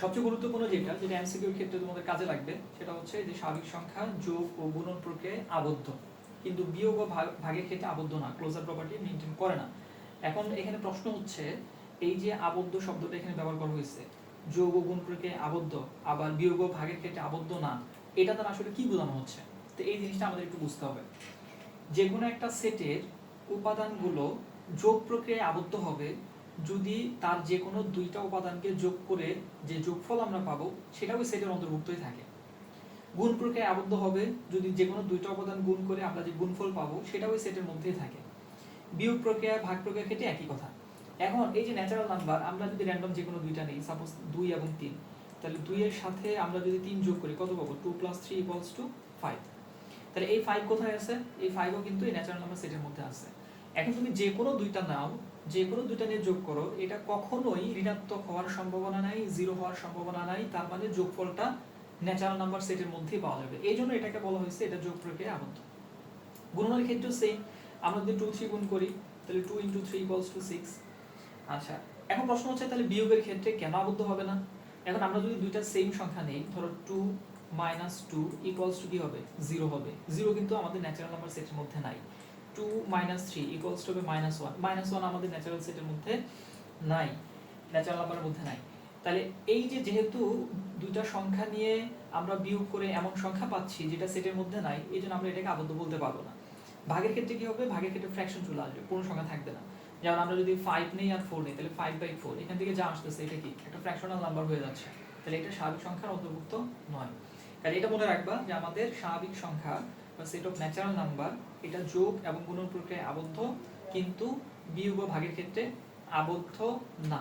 সবচেয়ে গুরুত্বপূর্ণ যেটা যেটা এমসিকিউর ক্ষেত্রে তোমাদের কাজে লাগবে, সেটা হচ্ছে যে স্বাভাবিক সংখ্যা, যোগ ও গুণন প্রক্রিয়ায় আবদ্ধ। কিন্তু বিয়োগ ও ভাগের ক্ষেত্রে আবদ্ধ না ক্লোজার প্রপার্টি মেনটেন করে না। এখন এখানে প্রশ্ন হচ্ছে, এই যে আবদ্ধ শব্দটা এখানে ব্যবহার করা হয়েছে, যোগ ও গুণ প্রক্রিয়ায় আবদ্ধ, আবার বিয়োগ ও ভাগের ক্ষেত্রে আবদ্ধ না, এটা তার আসলে কি বোঝানো হচ্ছে? তো এই জিনিসটা আমাদের একটু বুঝতে হবে। যে কোনো একটা সেটের উপাদানগুলো যোগ প্রক্রিয়ায় আবদ্ধ হবে যদি তার যে কোনো দুইটা উপাদানকে যোগ করে যে যোগফল আমরা পাবো সেটা ওই সেটের অন্তর্ভুক্তই থাকে। গুণ প্রক্রিয়ায় আবদ্ধ হবে যদি যে কোনো দুইটা উপাদান গুণ করে আমরা যে গুণফল পাবো সেটা ওই সেটের মধ্যেই থাকে। বিয়োগ প্রক্রিয়া, ভাগ প্রক্রিয়ার ক্ষেত্রে একই কথা। এখন এই যে ন্যাচারাল নাম্বার আমরা যদি র্যান্ডম যে কোনো দুইটা নিই সাপোজ দুই এবং তিন, তাহলে দুইয়ের সাথে আমরা যদি তিন যোগ করি, কত পাবো? Two plus three equals to five তাহলে এই ফাইভ কোথায় আছে? এই ফাইভও কিন্তু এই ন্যাচারাল নাম্বার সেটের মধ্যে আছে। এখন তুমি যে কোনো দুইটা নাও, যে কোনো দুইটা নিয়ে যোগ করো, এটা কখনোই ঋণাত্মক হওয়ার সম্ভাবনা নাই, জিরো হওয়ার সম্ভাবনা নাই, তার মানে যোগফলটা ন্যাচারাল নাম্বার সেটের মধ্যেই পাওয়া যাবে। এই জন্য এটাকে বলা হয়েছে এটা যোগ প্রক্রিয়া আবদ্ধ। গুণনের ক্ষেত্রেও সেম আমরা যদি টু থ্রি গুণ করি, তাহলে two into three equals to six আচ্ছা এখন প্রশ্ন হচ্ছে তাহলে বিয়োগের ক্ষেত্রে কেন আবদ্ধ হবে না? এখন আমরা যদি দুইটা সেম সংখ্যা নেই, ধরো two minus two equals to কি হবে? জিরো হবে। জিরো কিন্তু আমাদের ন্যাচারাল নাম্বার সেটের মধ্যে নাই। Two minus three equals two হবে মাইনাস ওয়ান। মাইনাস ওয়ান আমাদের ন্যাচারাল সেটের মধ্যে নাই। ন্যাচারাল নাম্বারের মধ্যে নাই। তাহলে এই যে যেহেতু সংখ্যা নিয়ে আমরা বিয়োগ করে এমন সংখ্যা পাচ্ছি যেটা সেটের মধ্যে নাই, এই জন্য আমরা এটাকে আবদ্ধ বলতে পারব না। ভাগের ক্ষেত্রে কি হবে? ভাগের ক্ষেত্রে ফ্র্যাকশন চলে আসবে, কোনো সংখ্যা থাকবে না। যেমন আমরা যদি ফাইভ নেই আর ফোর নেই, তাহলে ফাইভ বাই ফোর এখান থেকে যা আসতেছে, এটা কি? একটা ফ্র্যাকশনাল নাম্বার হয়ে যাচ্ছে। তাহলে এটা স্বাভাবিক সংখ্যার অন্তর্ভুক্ত নয়। তাহলে এটা মনে রাখবা যে আমাদের স্বাভাবিক সংখ্যা বা সেট অফ ন্যাচারাল নাম্বার এটা যোগ এবং গুণন প্রক্রিয়ায় আবদ্ধ, কিন্তু বিয়োগ ভাগের ক্ষেত্রে আবদ্ধ না।